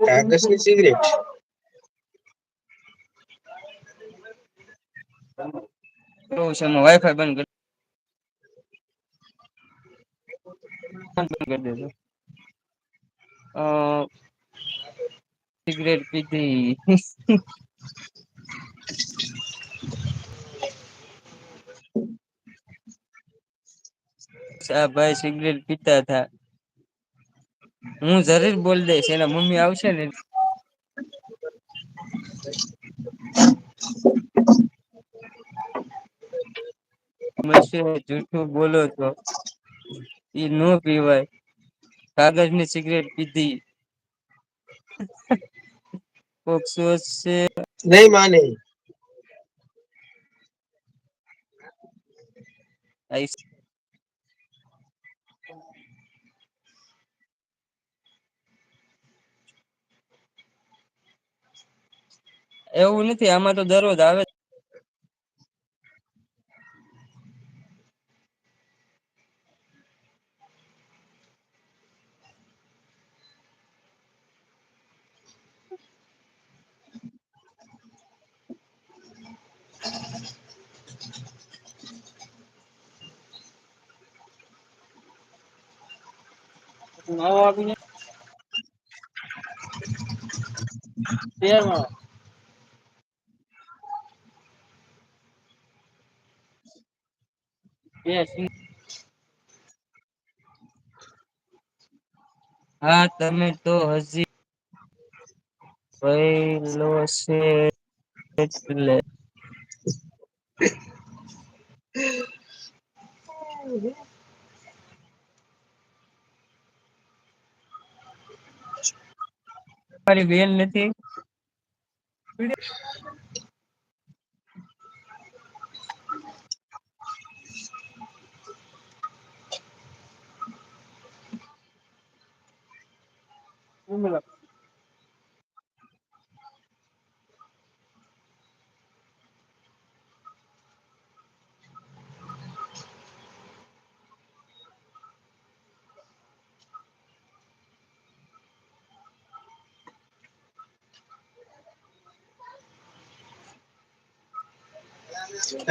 કાગજની cigarette તો છે wifi બંધ કરી સિગરેટ પીધી. ભાઈ સિગરેટ પીતા થા હું જરૂર બોલ દઈશ, એના મમ્મી આવશે ને. જૂઠું બોલો છો? ઈ ન પીવાય. કાગજની સિગરેટ પીધી. કોક છે. નહીં માને. એવું નથી આમાં તો દરરોજ આવે નવો આપીને. તેમાં એ હા તમે તો હજી ભઈલો છે એટલે મારી બેન નથી.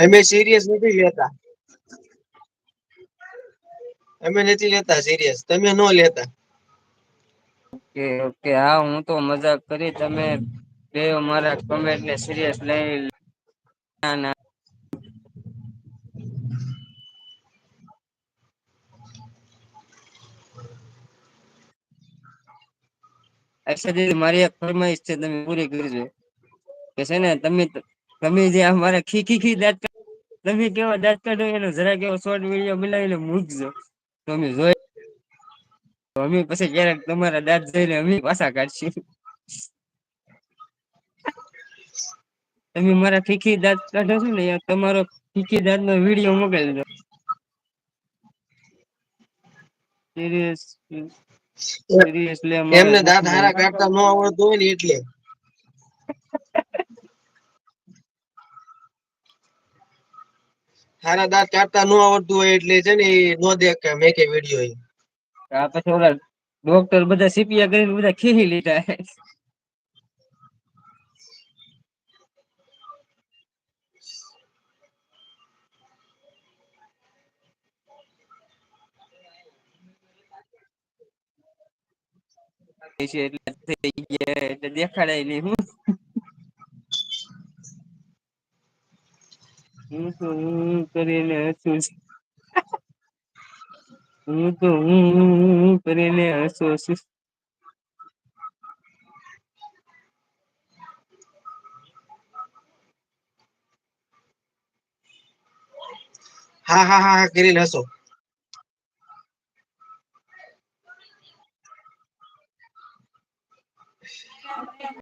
અમે સિરિયસ નથી લેતા. અમે નથી લેતા સિરિયસ તમે ન લેતા. Okay okay. હા, હું તો મજાક કરી તમે બે મારા કોમેન્ટને સિરિયસ લઈ ના ના. અરસાદી મારી એક ફરમાઈશ છે, તમે પૂરી કરજો. કે છે ને, તમે તમે જે અમારે ખીખી ખી દાંત તમે કેવા દાંત કાઢો એનો જરાક એવો શોર્ટ વીડિયો બનાવીને મૂકજો. તો અમે જોઈ અમે પછી ક્યારેક તમારા દાંત જોઈને અમે પાછા કાઢશું. તમે મારા ખીખી દાંત કાઢો છો ને તમારો ખીખી દાંત નો વીડિયો મોકલજો સિરિયસ સિરિયસલી એમને દાંત હારા કાઢતા ન આવડતું હોય ને એટલે. હારા દાંત કાઢતા ન આવડતું હોય એટલે છે ને એ નો દેખ મેં કે વીડિયો એ. આ પછી ઓલા ડોક્ટર બધા સીપિયા કરીને બધા ખીલી લીધા. એટલે દેખાડાય નહીં હું હું તો હું કરીને હસું હું તો હું હું કરીને હસું છું હા હા હા કરીને હસો